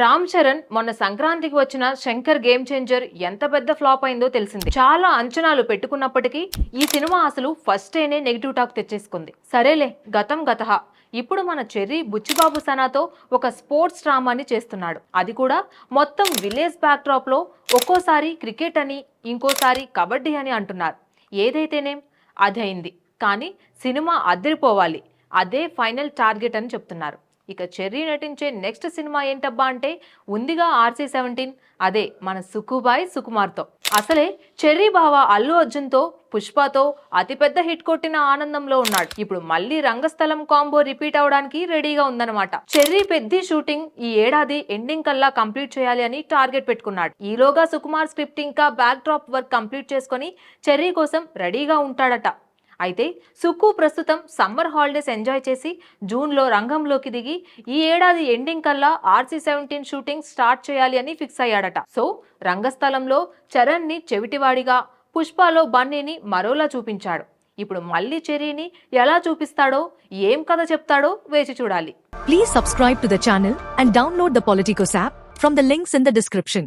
రామ్ చరణ్ మొన్న సంక్రాంతికి వచ్చిన శంకర్ గేమ్ చేంజర్ ఎంత పెద్ద ఫ్లాప్ అయిందో తెలిసింది. చాలా అంచనాలు పెట్టుకున్నప్పటికీ ఈ సినిమా అసలు ఫస్ట్ డేనే నెగిటివ్ టాక్ తెచ్చేసుకుంది. సరేలే గతం గత ఇప్పుడు మన చెర్రీ బుచ్చిబాబు సనాతో ఒక స్పోర్ట్స్ డ్రామాని చేస్తున్నాడు. అది కూడా మొత్తం విలేజ్ బ్యాక్డ్రాప్లో ఒక్కోసారి క్రికెట్ అని ఇంకోసారి కబడ్డీ అని అంటున్నారు. ఏదైతేనేం అది అయింది కానీ సినిమా అదిరిపోవాలి. అదే ఫైనల్ టార్గెట్ అని చెప్తున్నారు. ఇక చెర్రీ నటించే నెక్స్ట్ సినిమా ఏంటబ్బా అంటే ఉందిగా ఆర్సీ సెవెంటీన్. అదే మన సుకుబాయ్ సుకుమార్తో. అసలే చెర్రీ బావ అల్లు అర్జున్తో పుష్పతో అతిపెద్ద హిట్ కొట్టిన ఆనందంలో ఉన్నాడు. ఇప్పుడు మళ్ళీ రంగస్థలం కాంబో రిపీట్ అవడానికి రెడీగా ఉందన్నమాట. చెర్రీ పెద్ది షూటింగ్ ఈ ఏడాది ఎండింగ్ కల్లా కంప్లీట్ చేయాలి అని టార్గెట్ పెట్టుకున్నాడు. ఈలోగా సుకుమార్ స్క్రిప్ట్ ఇంకా బ్యాక్ డ్రాప్ వర్క్ కంప్లీట్ చేసుకొని చెర్రీ కోసం రెడీగా ఉంటాడట. అయితే సుక్కు ప్రస్తుతం సమ్మర్ హాలిడేస్ ఎంజాయ్ చేసి జూన్లో రంగంలోకి దిగి ఈ ఏడాది ఎండింగ్ కల్లా ఆర్సీ సెవెంటీన్ షూటింగ్ స్టార్ట్ చేయాలి అని ఫిక్స్ అయ్యాడట. సో రంగస్థలంలో చరణ్ని చెవిటివాడిగా పుష్పలో బన్నీని మరోలా చూపించాడు. ఇప్పుడు మళ్ళీ చెరీని ఎలా చూపిస్తాడో ఏం కథ చెప్తాడో వేచి చూడాలి. Please subscribe to the channel and download the Politicos app from the links in the description